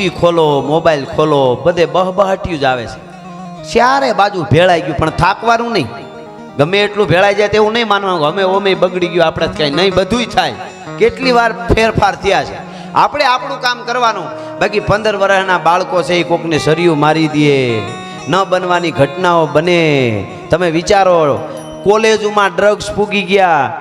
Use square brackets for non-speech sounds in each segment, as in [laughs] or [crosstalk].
TV ખોલો, mobile ખોલો, બધે બહબહાટ્યું જ આવે છે. ચારે બાજુ ભેળાઈ ગયું? પણ થાકવાનું નહીં. ગમે એટલું ભેળાઈ જાય તેવું નહીં માનવાનું અમે ઓમે બગડી ગયું, આપણે કાંઈ નહીં, બધુંય થાય. કેટલી વાર ફેરફાર થયા છે. આપણે આપણું કામ કરવાનું. બાકી પંદર વર્ષના બાળકો છે, એ કોકને સરિયું મારી દે. ન બનવાની ઘટનાઓ બને. તમે વિચારો, કોલેજોમાં ડ્રગ્સ પૂગી ગયા.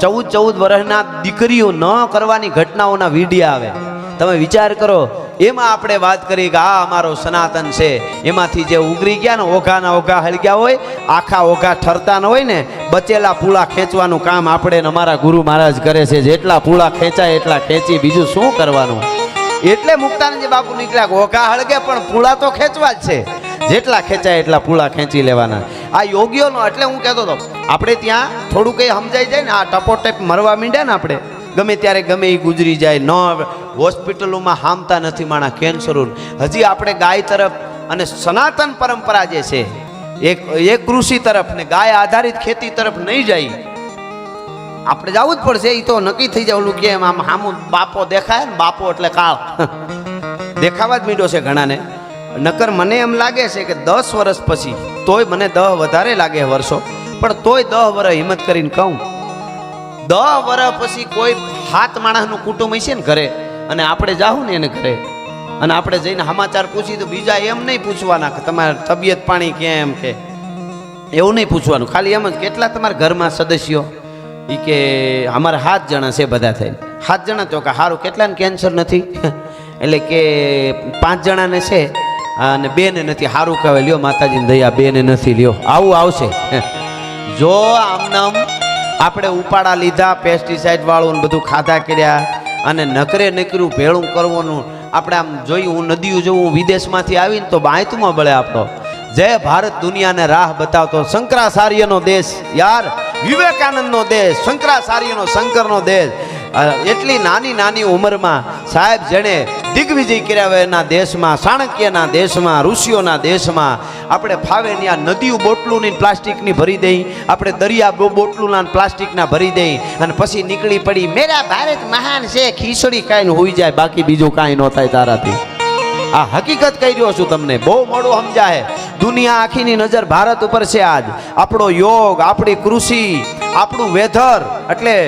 ચૌદ ચૌદ વર્ષના દીકરીઓ ન કરવાની ઘટનાઓના વિડીયા આવે. તમે વિચાર કરો એમાં આપણે વાત કરી કે આ અમારો સનાતન છે. એમાંથી જે ઉગરી ગયા ને, ઓઘાના ઓઘા હળગ્યા હોય, આખા ઓઘા ઠરતા ન હોય ને, બચેલા પૂળા ખેંચવાનું કામ આપણે ને અમારા ગુરુ મહારાજ કરે છે. જેટલા પૂળા ખેંચાય, એટલા ખેંચી બીજું શું કરવાનું? એટલે મુક્તાનંદજી બાપુ નીકળ્યા ઓઘા હળગે પણ પૂળા તો ખેંચવા જ છે. જેટલા ખેંચાય, એટલા પૂળા ખેંચી લેવાના. આ યોગીઓનો, એટલે હું કહેતો હતો, આપણે ત્યાં થોડું કંઈ સમજાઈ જાય ને, આ ટપો ટેપ મરવા માંડ્યા ને આપણે ગમે ત્યારે ગમે એ ગુજરી જાય, ન હોસ્પિટલોમાં હામતા નથી માણા કેન્સરો હજી આપણે ગાય તરફ અને સનાતન પરંપરા જે છે, એક એ કૃષિ તરફ ને ગાય આધારિત ખેતી તરફ નહીં જાય. આપણે જવું જ પડશે એ તો નક્કી થઈ જાય. ઓલું કે એમ આમ હામું બાપો દેખાય ને, બાપો એટલે કાળ. [laughs] દેખાવા જ મીડો છે ઘણાને. નકર મને એમ લાગે છે કે દસ વર્ષ પછી, તોય મને દહ વધારે લાગે વર્ષો. પણ તોય દહ વર્ષ હિંમત કરીને કહું. દહ વર્ષ પછી કોઈ હાથ માણસનું કુટુંબ હશે ને ઘરે, અને આપણે જાવું ને એને ઘરે. અને આપણે જઈને સમાચાર પૂછી તો બીજા એમ નહીં પૂછવાના કે તમારે તબિયત પાણી કેમ કે એવું નહીં પૂછવાનું. ખાલી એમ જ કેટલા તમારા ઘરમાં સદસ્યો? એ કે અમારે સાત જણા છે બધા થઈને. સાત જણા તો કે સારું કેટલાને કેન્સર નથી? [laughs] એટલે કે પાંચ જણાને છે, અને બેને નથી. સારું કહેવાય, લ્યો માતાજીની દયા, બેને નથી, લ્યો. આવું આવશે. [laughs] જો આમનામ આપણે ઉપાડા લીધા પેસ્ટિસાઇડ વાળું બધું ખાધા કર્યા અને નકરે નકરું ભેળું કરવાનું. આપણે આમ જોયું, હું નદીઓ જોઉં વિદેશમાંથી આવીને તો બાયતુમાં બળે આપણો. જય ભારત દુનિયાને રાહ બતાવતો શંકરાચાર્યનો દેશ, યાર, વિવેકાનંદનો દેશ, શંકરાચાર્યનો શંકરનો દેશ. એટલી નાની નાની ઉંમરમાં સાહેબ જેણે દિગ્વિજય કર્યા દેશમાં ચાણક્યના દેશમાં, ઋષિઓના દેશમાં આપણે ફાવે ત્યાં નદીઓ બોટલુંની પ્લાસ્ટિકની ભરી દઈ, આપણે દરિયા બોટલુંના પ્લાસ્ટિકના ભરી દઈ અને પછી નીકળી પડી. મેરા ભારત મહાન છે, ખીચડી કાંઈ હોઈ જાય, બાકી બીજું કાંઈ ન થાય તારાથી. આ હકીકત કહી રહ્યો છું તમને, બહુ મોડું સમજાય. દુનિયા આખીની નજર ભારત ઉપર છે આજ. આપણો યોગ, આપણી કૃષિ, આપણું વેધર, એટલે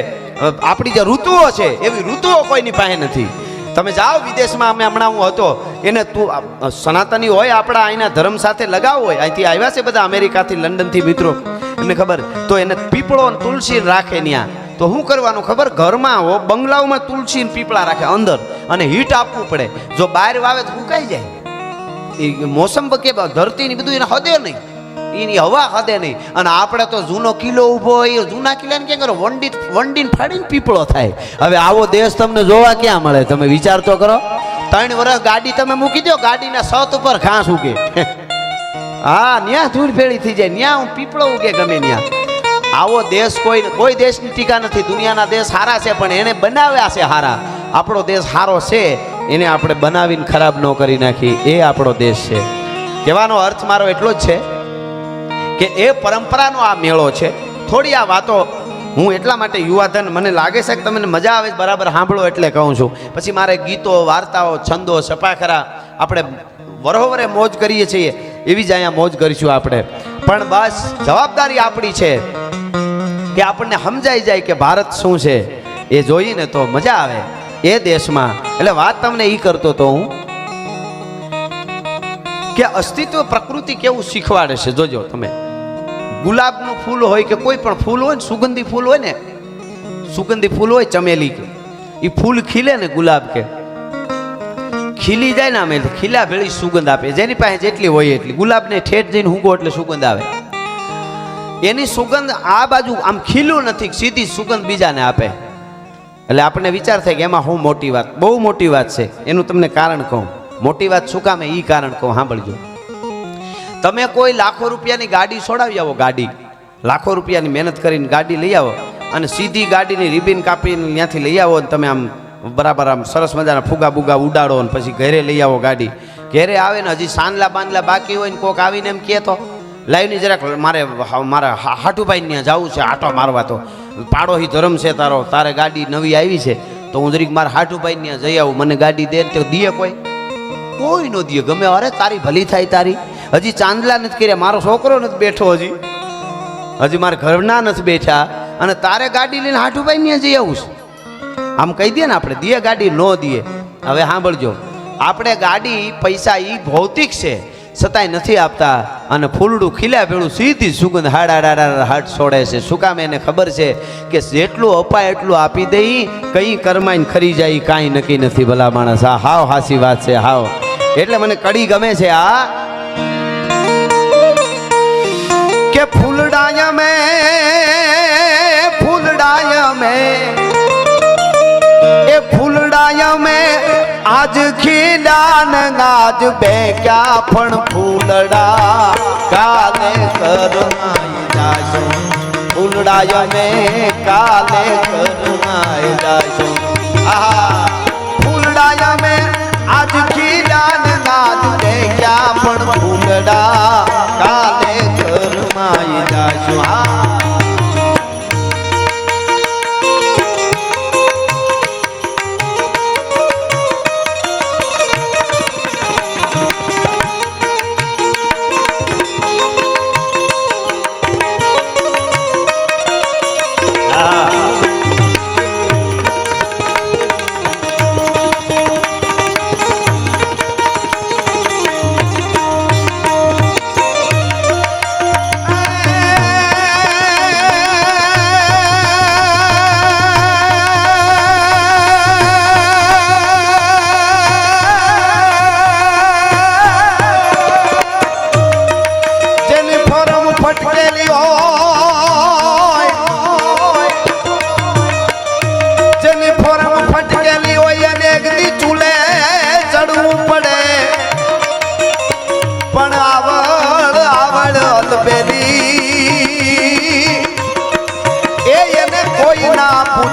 આપણી જે ઋતુઓ છે, એવી ઋતુઓ કોઈની પાસે નથી. તમે જાઓ વિદેશમાં, અમે હમણાં હું હતો, એને તું સનાતની હોય, આપણા અહીંના ધર્મ સાથે લગાવ હોય. અહીંથી આવ્યા છે બધા અમેરિકાથી, લંડનથી મિત્રો. એમને ખબર? તો એને પીપળો અને તુલસી રાખે ત્યાં તો શું કરવાનું ખબર? ઘરમાં હો, બંગલાઓમાં તુલસી ને પીપળા રાખે, અંદર. અને હીટ આપવું પડે. જો બહાર વાવે તો સુકાઈ જાય? એ મોસમ કે ધરતી ની બધું એને હદે નહીં. એની હવા હદે નહીં. અને આપણે તો જૂનો કિલ્લો ઊભો હોય જૂના કિલ્લાને ક્યાં કરો? વંડી વંડીને ફાડીને પીપળો થાય. હવે આવો દેશ તમને જોવા ક્યાં મળે? તમે વિચાર તો કરો. ત્રણ વર્ષ ગાડી તમે મૂકી દો, ગાડીના સત ઉપર ઘાસ ઉગે. [laughs] હા, ન્યા ધૂળ ભેળી થઈ જાય. ન્યા હું પીપળો ઉગે ગમે ન્યા. આવો દેશ કોઈ કોઈ દેશની ટીકા નથી. દુનિયાના દેશ સારા છે, પણ એને બનાવ્યા છે સારા આપણો દેશ સારો છે, એને આપણે બનાવીને ખરાબ ન કરી નાખી. એ આપણો દેશ છે. કહેવાનો અર્થ મારો એટલો જ છે. કે એ પરંપરાનો આ મેળો છે. થોડી આ વાતો હું એટલા માટે યુવાધન, મને લાગે છે કે તમને મજા આવે બરાબર સાંભળો એટલે કહું છું. પછી મારે ગીતો, વાર્તાઓ, છંદો, સપાખરા આપણે વરોવરે મોજ કરીએ છીએ, એવી જ અહીંયા મોજ કરીશું આપણે. પણ બસ જવાબદારી આપણી છે કે આપણને સમજાઈ જાય કે ભારત શું છે. એ જોઈને તો મજા આવે. એ દેશમાં, એટલે વાત તમને એ કરતો તો હું, કે અસ્તિત્વ પ્રકૃતિ કેવું શીખવાડે છે, જોજો તમે. ગુલાબનું ફૂલ હોય કે કોઈ પણ ફૂલ હોય ને, સુગંધી ફૂલ હોય ને, સુગંધી ફૂલ હોય ચમેલી કે એ ફૂલ ખીલે ને ગુલાબ કે. ખીલી જાય ને આમે ખીલા ભેળી સુગંધ આપે. જેની પાસે જેટલી હોય એટલી. ગુલાબને ઠેઠ જઈને હુંગો એટલે સુગંધ આવે. એની સુગંધ આ બાજુ આમ ખીલું નથી, સીધી સુગંધ બીજાને આપે. એટલે આપણને વિચાર થાય કે એમાં હું મોટી વાત, બહુ મોટી વાત છે. એનું તમને કારણ કહું. મોટી વાત શું કામે એ કારણ કહું, સાંભળજો. તમે કોઈ લાખો રૂપિયાની ગાડી છોડાવી આવો ગાડી. લાખો રૂપિયાની મહેનત કરીને ગાડી લઈ આવો અને સીધી ગાડીની રિબિન કાપીને ત્યાંથી લઈ આવો ને તમે આમ બરાબર આમ સરસ મજાના ફુગા બુગા ઉડાડો ને પછી ઘરે લઈ આવો ગાડી. ઘરે આવે ને હજી સાંદલા બાંદલા બાકી હોય ને કોક આવીને એમ કહે તો લાવીને જરાક મારે મારા હાટુભાઈ ત્યાં જવું છે આટો મારવા તો. પાડોહી ધર્મ છે તારો, તારે ગાડી નવી આવી છે. તો હું જરીક મારા હાટુભાઈ ત્યાં જઈ આવું, મને ગાડી દે તો દીએ કોઈ. કોઈ નો દીએ ગમે અરે તારી ભલી થાય તારી. હજી ચાંદલા નથી કર્યા, મારો છોકરો નથી બેઠો હજી. હજી મારા ઘરના નથી બેઠા અને તારે ગાડી લઈને હાઠુભાઈ ને જઈ આવું છે. આમ કહી દે ને આપણે દઈએ ગાડી, ન દઈએ હવે સાંભળજો, આપણે ગાડી, પૈસા એ ભૌતિક છે, છતાંય નથી આપતા અને ફૂલડું ખીલ્યા ભેળું સીધી સુગંધ હાડ હાડ હાડ છોડે છે. શું કામ એને ખબર છે કે જેટલું અપાય એટલું આપી દઈ, કઈ કરમાઈને ખરી જાય, કાંઈ નક્કી નથી ભલા માણસ. આ હાવ હાસી વાત છે, હાવ. એટલે મને કડી ગમે છે આ કે ફૂલડાયા મેં ફૂલડાયા મેં. એ ફૂલડાયા મેં, આજ ખીલા ને આજ બે ક્યાં પણ ફૂલડા. કાલે કરુણાઈ જાશો. ફૂલડાયા મેં, કાલે કરુણાઈ જાશો. આહા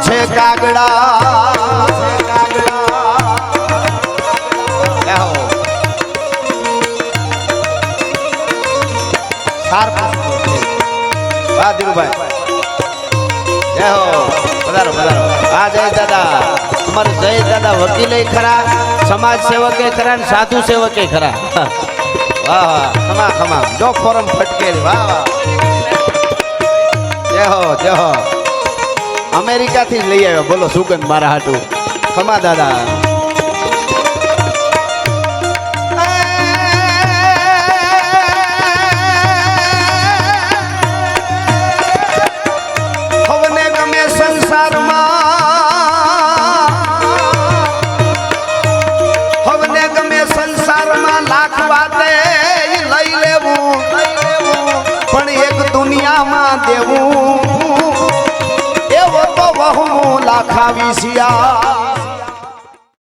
પૂછે કાગડા. વાહ, ધીરુભાઈ. જય હો. પધારો જય દાદા. અમારે જય દાદા વકીલે ખરા, સમાજ સેવકે ખરા ને સાધુ સેવકે ખરા. વાહ ખમા ખમા. જો ફોરમ ફટકે વાહ વાહ. જય હો જય હો. અમેરિકાથી જ લઈ આવ્યો. બોલો સુગંધ મારા હાટું. ખમા દાદા. policía.